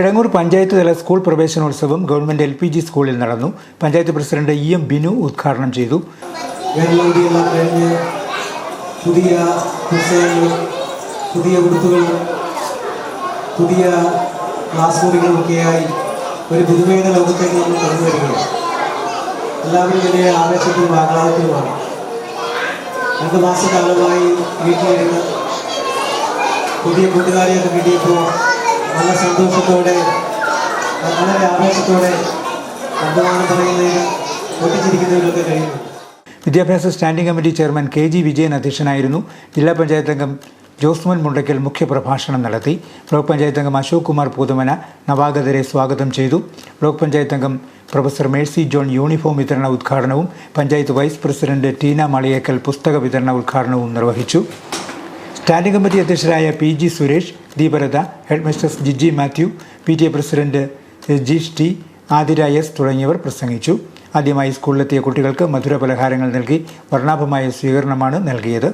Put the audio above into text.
കിടങ്ങൂർ പഞ്ചായത്ത് തല സ്കൂൾ പ്രവേശനോത്സവം government L P G സ്കൂളിൽ നടന്നു. Panchayat president E M Binu ഉദ്ഘാടനം ചെയ്തു. പുതിയ പുസ്തകങ്ങളും പുതിയ ഉടുപ്പുകളും പുതിയ ക്ലാസ് മുറികളും ഒക്കെയായി ഒരു പുതുമയുടെ ലോകത്തേക്ക് നമ്മൾ കടന്നു വരികയാണ്. എല്ലാവരും വലിയ ആവേശത്തിലും ആഹ്ലാദത്തിലുമാണ്. രണ്ട് മാസക്കാലമായി വീട്ടിലിരുന്ന് പുതിയ കൂട്ടുകാരെയൊക്കെ കിട്ടിയപ്പോൾ നല്ല സന്തോഷത്തോടെ വളരെ ആവേശത്തോടെ അഭിമാനം പറയുന്നതിനും ഒട്ടിച്ചിരിക്കുന്നവരൊക്കെ കഴിയുന്നു. വിദ്യാഭ്യാസ standing committee chairman K G Vijayan അധ്യക്ഷനായിരുന്നു. ജില്ലാ പഞ്ചായത്ത് അംഗം ജോസ്മോൻ മുണ്ടയ്ക്കൽ മുഖ്യപ്രഭാഷണം നടത്തി. ബ്ലോക്ക് പഞ്ചായത്ത് അംഗം അശോക് കുമാർ പൂതമന നവാഗതരെ സ്വാഗതം ചെയ്തു. ബ്ലോക്ക് പഞ്ചായത്ത് അംഗം പ്രൊഫസർ മേഴ്സി ജോൺ യൂണിഫോം വിതരണ ഉദ്ഘാടനവും പഞ്ചായത്ത് വൈസ് പ്രസിഡന്റ് ടീന മളിയേക്കൽ പുസ്തക വിതരണ ഉദ്ഘാടനവും നിർവഹിച്ചു. സ്റ്റാൻഡിംഗ് കമ്മിറ്റി അധ്യക്ഷരായ P G Suresh ദീപരത headmistress Jiji Mathew P T A president Jeesh T Athira S തുടങ്ങിയവർ പ്രസംഗിച്ചു. ആദ്യമായി സ്കൂളിലെത്തിയ കുട്ടികൾക്ക് മധുര പലഹാരങ്ങൾ നൽകി വർണാഭമായ സ്വീകരണമാണ് നൽകിയത്.